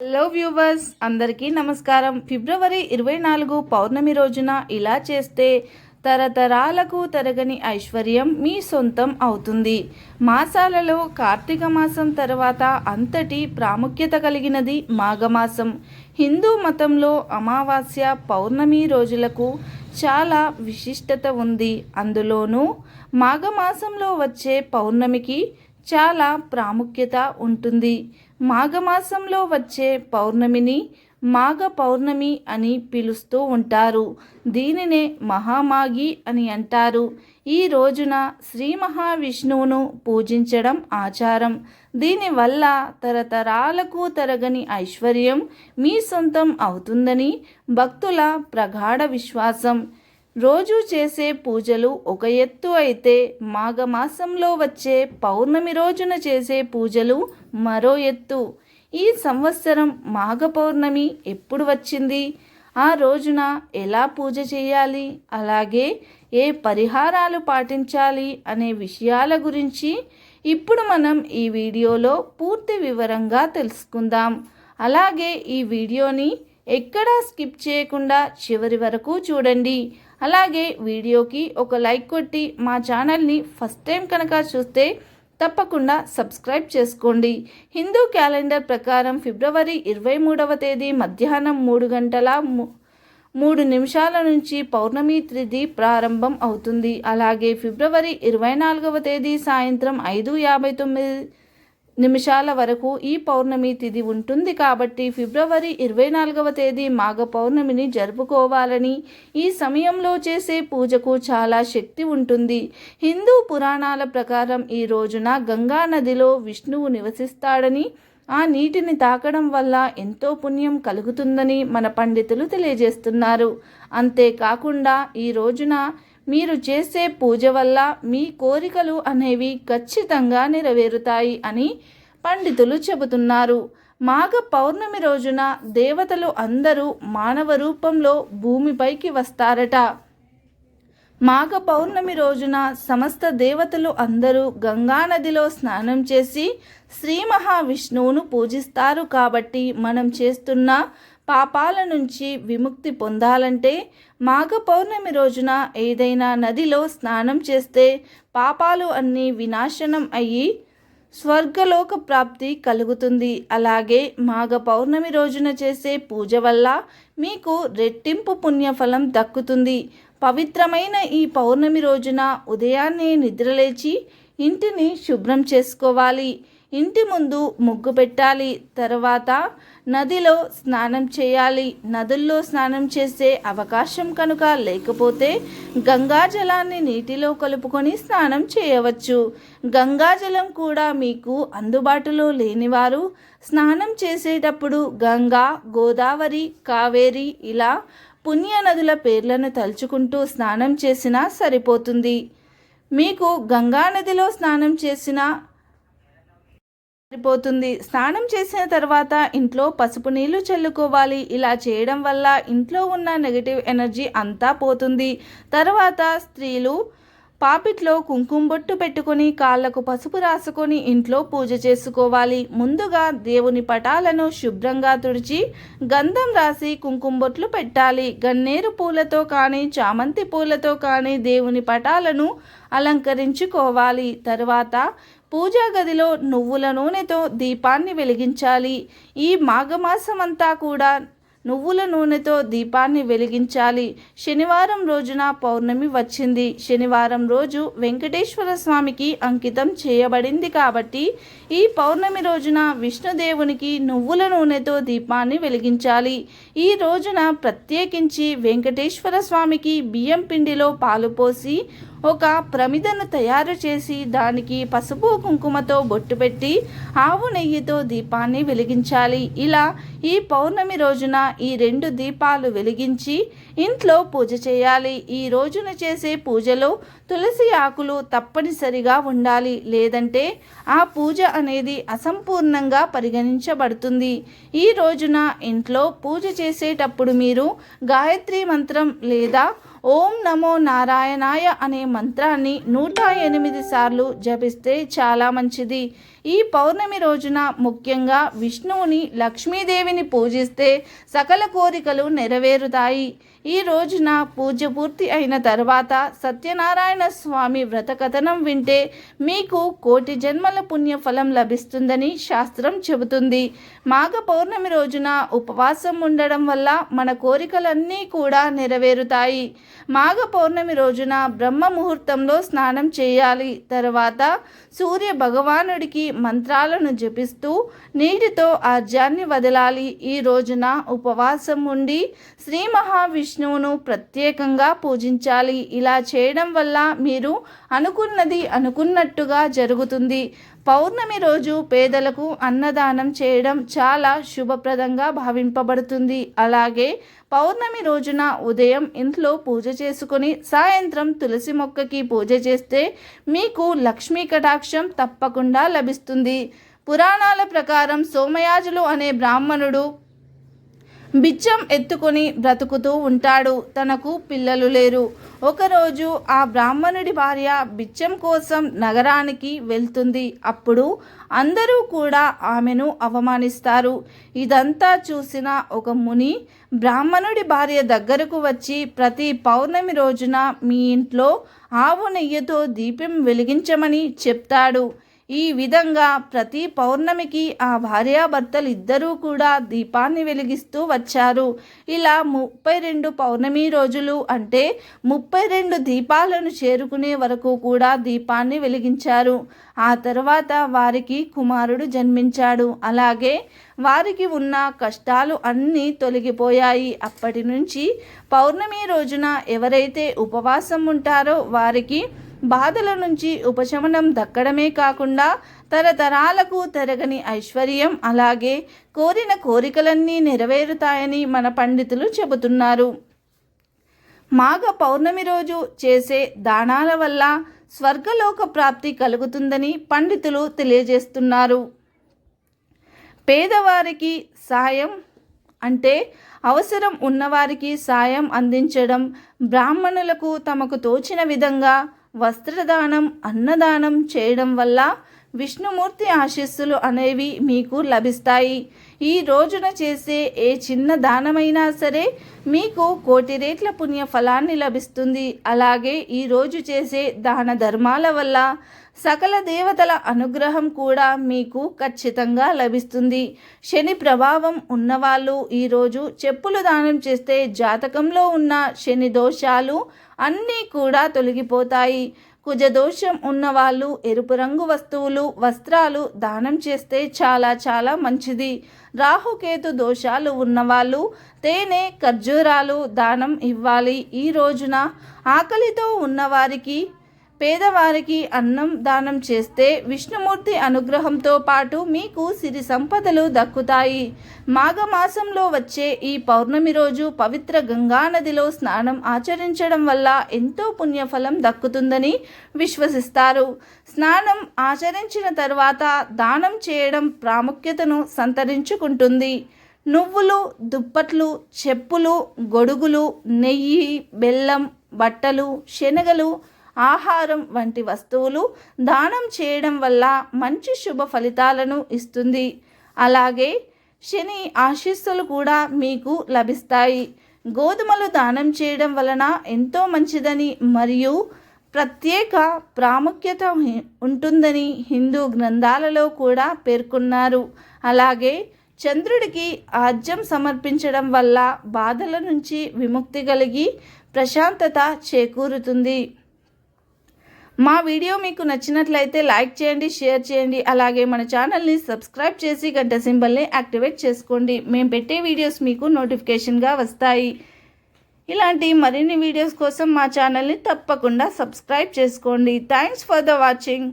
Hello viewers అందరికీ నమస్కారం. ఫిబ్రవరి ఇరవై నాలుగు పౌర్ణమి రోజున ఇలా చేస్తే తరతరాలకు తరగని ఐశ్వర్యం మీ సొంతం అవుతుంది. మాసాలలో కార్తీక మాసం తర్వాత అంతటి ప్రాముఖ్యత కలిగినది మాఘమాసం. హిందూ మతంలో అమావాస్య పౌర్ణమి రోజులకు చాలా విశిష్టత ఉంది. అందులోనూ మాఘమాసంలో వచ్చే పౌర్ణమికి చాలా ప్రాముఖ్యత ఉంటుంది. మాఘమాసంలో వచ్చే పౌర్ణమిని మాఘ పౌర్ణమి అని పిలుస్తూ ఉంటారు. దీనినే మహామాగి అని అంటారు. ఈ రోజున శ్రీ మహావిష్ణువును పూజించడం ఆచారం. దీనివల్ల తరతరాలకు తరగని ఐశ్వర్యం మీ సొంతం అవుతుందని భక్తుల ప్రగాఢ విశ్వాసం. రోజు చేసే పూజలు ఒక ఎత్తు అయితే మాఘమాసంలో వచ్చే పౌర్ణమి రోజున చేసే పూజలు మరో ఎత్తు. ఈ సంవత్సరం మాఘ పౌర్ణమి ఎప్పుడు వచ్చింది? ఆ రోజున ఎలా పూజ చేయాలి? అలాగే ఏ పరిహారాలు పాటించాలి అనే విషయాల గురించి ఇప్పుడు మనం ఈ వీడియోలో పూర్తి వివరంగా తెలుసుకుందాం. అలాగే ఈ వీడియోని ఎక్కడా స్కిప్ చేయకుండా చివరి వరకు చూడండి. అలాగే వీడియోకి ఒక లైక్ కొట్టి మా ఛానల్ని ఫస్ట్ టైం కనుక చూస్తే తప్పకుండా సబ్స్క్రైబ్ చేసుకోండి. హిందూ క్యాలెండర్ ప్రకారం ఫిబ్రవరి ఇరవై మూడవ తేదీ మధ్యాహ్నం మూడు గంటల మూడు నిమిషాల నుంచి పౌర్ణమి తిథి ప్రారంభం అవుతుంది. అలాగే ఫిబ్రవరి ఇరవై నాలుగవ తేదీ సాయంత్రం ఐదు యాభై తొమ్మిది నిమిషాల వరకు ఈ పౌర్ణమి తిథి ఉంటుంది కాబట్టి ఫిబ్రవరి ఇరవై నాలుగవ తేదీ మాఘ పౌర్ణమిని జరుపుకోవాలని ఈ సమయంలో చేసే పూజకు చాలా శక్తి ఉంటుంది. హిందూ పురాణాల ప్రకారం ఈ రోజున గంగా నదిలో విష్ణువు నివసిస్తాడని ఆ నీటిని తాకడం వల్ల ఎంతో పుణ్యం కలుగుతుందని మన పండితులు తెలియజేస్తున్నారు. అంతేకాకుండా ఈ రోజున మీరు చేసే పూజ వల్ల మీ కోరికలు అనేవి ఖచ్చితంగా నెరవేరుతాయి అని పండితులు చెబుతున్నారు. మాఘ పౌర్ణమి రోజున దేవతలు అందరూ మానవ రూపంలో భూమిపైకి వస్తారట. మాఘ పౌర్ణమి రోజున సమస్త దేవతలు అందరూ గంగా నదిలో స్నానం చేసి శ్రీ మహావిష్ణువును పూజిస్తారు కాబట్టి మనం చేస్తున్న పాపాల నుంచి విముక్తి పొందాలంటే మాఘ పౌర్ణమి రోజున ఏదైనా నదిలో స్నానం చేస్తే పాపాలు అన్నీ వినాశనం అయ్యి స్వర్గలోక ప్రాప్తి కలుగుతుంది. అలాగే మాఘ పౌర్ణమి రోజున చేసే పూజ వల్ల మీకు రెట్టింపు పుణ్యఫలం దక్కుతుంది. పవిత్రమైన ఈ పౌర్ణమి రోజున ఉదయాన్నే నిద్రలేచి ఇంటిని శుభ్రం చేసుకోవాలి. ఇంటి ముందు ముగ్గు పెట్టాలి. తర్వాత నదిలో స్నానం చేయాలి. నదుల్లో స్నానం చేసే అవకాశం కనుక లేకపోతే గంగా జలాన్ని నీటిలో కలుపుకొని స్నానం చేయవచ్చు. గంగా జలం కూడా మీకు అందుబాటులో లేనివారు స్నానం చేసేటప్పుడు గంగా గోదావరి కావేరి ఇలా పుణ్య నదుల పేర్లను తలుచుకుంటూ స్నానం చేసినా సరిపోతుంది. మీకు గంగా నదిలో స్నానం చేసిన సరిపోతుంది స్నానం చేసిన తర్వాత ఇంట్లో పసుపు నీళ్ళు చల్లుకోవాలి. ఇలా చేయడం వల్ల ఇంట్లో ఉన్న నెగటివ్ ఎనర్జీ అంతా పోతుంది. తర్వాత స్త్రీలు పాపిట్లో కుంకుమ బొట్టు పెట్టుకొని కాళ్ళకు పసుపు రాసుకొని ఇంట్లో పూజ చేసుకోవాలి. ముందుగా దేవుని పటాలను శుభ్రంగా తుడిచి గంధం రాసి కుంకుమ బొట్లు పెట్టాలి. గన్నేరు పూలతో కానీ చామంతి పూలతో కానీ దేవుని పటాలను అలంకరించుకోవాలి. తర్వాత పూజా గదిలో నువ్వుల నూనెతో దీపాన్ని వెలిగించాలి. ఈ మాఘమాసం అంతా కూడా నువ్వుల నూనెతో దీపాన్ని వెలిగించాలి. శనివారం రోజున పౌర్ణమి వచ్చింది. శనివారం రోజు వెంకటేశ్వర స్వామికి అంకితం చేయబడింది కాబట్టి ఈ పౌర్ణమి రోజున విష్ణుదేవునికి నువ్వుల నూనెతో దీపాన్ని వెలిగించాలి. ఈ రోజున ప్రత్యేకించి వెంకటేశ్వర స్వామికి బియ్యం పిండిలో పాలు పోసి ఒక ప్రమిదను తయారు చేసి దానికి పసుపు కుంకుమతో బొట్టు పెట్టి ఆవు నెయ్యితో దీపాన్ని వెలిగించాలి. ఇలా ఈ పౌర్ణమి రోజున ఈ రెండు దీపాలు వెలిగించి ఇంట్లో పూజ చేయాలి. ఈ రోజున చేసే పూజలో తులసి ఆకులు తప్పనిసరిగా ఉండాలి. లేదంటే ఆ పూజ అనేది అసంపూర్ణంగా పరిగణించబడుతుంది. ఈ రోజున ఇంట్లో పూజ చేసేటప్పుడు మీరు గాయత్రి మంత్రం లేదా ఓం నమో నారాయణాయ అనే మంత్రాన్ని నూట ఎనిమిది సార్లు జపిస్తే చాలా మంచిది. ఈ పౌర్ణమి రోజున ముఖ్యంగా విష్ణువుని లక్ష్మీదేవిని పూజిస్తే సకల కోరికలు నెరవేరుతాయి. ఈ రోజున పూజ పూర్తి అయిన తర్వాత సత్యనారాయణ స్వామి వ్రత కథనం వింటే మీకు కోటి జన్మల పుణ్యఫలం లభిస్తుందని శాస్త్రం చెబుతుంది. మాఘ పౌర్ణమి రోజున ఉపవాసం ఉండడం వల్ల మన కోరికలన్నీ కూడా నెరవేరుతాయి. మాఘ పౌర్ణమి రోజున బ్రహ్మ ముహూర్తంలో స్నానం చేయాలి. తర్వాత సూర్య భగవానుడికి మంత్రాలను జపిస్తూ నీటితో ఆర్జాన్ని వదలాలి. ఈ రోజున ఉపవాసం ఉండి శ్రీ మహావిష్ణువును ప్రత్యేకంగా పూజించాలి. ఇలా చేయడం వల్ల మీరు అనుకున్నది అనుకున్నట్టుగా జరుగుతుంది. పౌర్ణమి రోజు పేదలకు అన్నదానం చేయడం చాలా శుభప్రదంగా భావింపబడుతుంది. అలాగే పౌర్ణమి రోజున ఉదయం ఇంట్లో పూజ చేసుకుని సాయంత్రం తులసి మొక్కకి పూజ చేస్తే మీకు లక్ష్మీ కటాక్షం తప్పకుండా లభిస్తుంది. పురాణాల ప్రకారం సోమయాజులు అనే బ్రాహ్మణుడు బిచ్చం ఎత్తుకొని బ్రతుకుతూ ఉంటాడు. తనకు పిల్లలు లేరు. ఒకరోజు ఆ బ్రాహ్మణుడి భార్య బిచ్చం కోసం నగరానికి వెళ్తుంది. అప్పుడు అందరూ కూడా ఆమెను అవమానిస్తారు. ఇదంతా చూసిన ఒక ముని బ్రాహ్మణుడి భార్య దగ్గరకు వచ్చి ప్రతి పౌర్ణమి రోజున మీ ఇంట్లో ఆవు నెయ్యితో దీపం వెలిగించమని చెప్తాడు. ఈ విధంగా ప్రతి పౌర్ణమికి ఆ భార్యాభర్తలు ఇద్దరూ కూడా దీపాన్ని వెలిగిస్తూ వచ్చారు. ఇలా ముప్పై రెండు పౌర్ణమి రోజులు అంటే ముప్పై రెండు దీపాలను చేరుకునే వరకు కూడా దీపాన్ని వెలిగించారు. ఆ తర్వాత వారికి కుమారుడు జన్మించాడు. అలాగే వారికి ఉన్న కష్టాలు అన్నీ తొలగిపోయాయి. అప్పటి నుంచి పౌర్ణమి రోజున ఎవరైతే ఉపవాసం ఉంటారో వారికి బాధల నుంచి ఉపశమనం దక్కడమే కాకుండా తరతరాలకు తెరగని ఐశ్వర్యం అలాగే కోరిన కోరికలన్నీ నెరవేరుతాయని మన పండితులు చెబుతున్నారు. మాఘ పౌర్ణమి రోజు చేసే దానాల వల్ల స్వర్గలోక ప్రాప్తి కలుగుతుందని పండితులు తెలియజేస్తున్నారు. పేదవారికి సాయం అంటే అవసరం ఉన్నవారికి సాయం అందించడం బ్రాహ్మణులకు తమకు తోచిన విధంగా వస్త్రదానం అన్నదానం చేయడం వల్ల విష్ణుమూర్తి ఆశీస్సులు అనేవి మీకు లభిస్తాయి. ఈ రోజున చేసే ఏ చిన్న దానమైనా సరే మీకు కోటి రేట్ల పుణ్య ఫలాన్ని లభిస్తుంది. అలాగే ఈ రోజు చేసే దాన ధర్మాల వల్ల సకల దేవతల అనుగ్రహం కూడా మీకు ఖచ్చితంగా లభిస్తుంది. శని ప్రభావం ఉన్నవాళ్ళు ఈరోజు చెప్పులు దానం చేస్తే జాతకంలో ఉన్న శని దోషాలు అన్నీ కూడా తొలగిపోతాయి. కుజదోషం ఉన్నవాళ్ళు ఎరుపు రంగు వస్తువులు వస్త్రాలు దానం చేస్తే చాలా చాలా మంచిది. రాహుకేతు దోషాలు ఉన్నవాళ్ళు తేనె ఖర్జూరాలు దానం ఇవ్వాలి. ఈ రోజున ఆకలితో ఉన్నవారికి పేదవారికి అన్నం దానం చేస్తే విష్ణుమూర్తి అనుగ్రహంతో పాటు మీకు సిరి సంపదలు దక్కుతాయి. మాఘమాసంలో వచ్చే ఈ పౌర్ణమి రోజు పవిత్ర గంగానదిలో స్నానం ఆచరించడం వల్ల ఎంతో పుణ్యఫలం దక్కుతుందని విశ్వసిస్తారు. స్నానం ఆచరించిన తర్వాత దానం చేయడం ప్రాముఖ్యతను సంతరించుకుంటుంది. నువ్వులు దుప్పట్లు చెప్పులు గొడుగులు నెయ్యి బెల్లం బట్టలు శనగలు ఆహారం వంటి వస్తువులు దానం చేయడం వల్ల మంచి శుభ ఫలితాలను ఇస్తుంది. అలాగే శని ఆశీస్సులు కూడా మీకు లభిస్తాయి. గోధుమలు దానం చేయడం వలన ఎంతో మంచిదని మరియు ప్రత్యేక ప్రాముఖ్యత ఉంటుందని హిందూ గ్రంథాలలో కూడా పేర్కొన్నారు. అలాగే చంద్రుడికి ఆజ్యం సమర్పించడం వల్ల బాధల నుంచి విముక్తి కలిగి ప్రశాంతత చేకూరుతుంది. మా వీడియో మీకు నచ్చినట్లయితే లైక్ చేయండి షేర్ చేయండి అలాగే మన ఛానల్ని సబ్స్క్రైబ్ చేసి గంట సింబల్ని యాక్టివేట్ చేసుకోండి. మేము పెట్టే వీడియోస్ మీకు నోటిఫికేషన్గా వస్తాయి. ఇలాంటి మరిన్ని వీడియోస్ కోసం మా ఛానల్ని తప్పకుండా సబ్స్క్రైబ్ చేసుకోండి. Thanks for the watching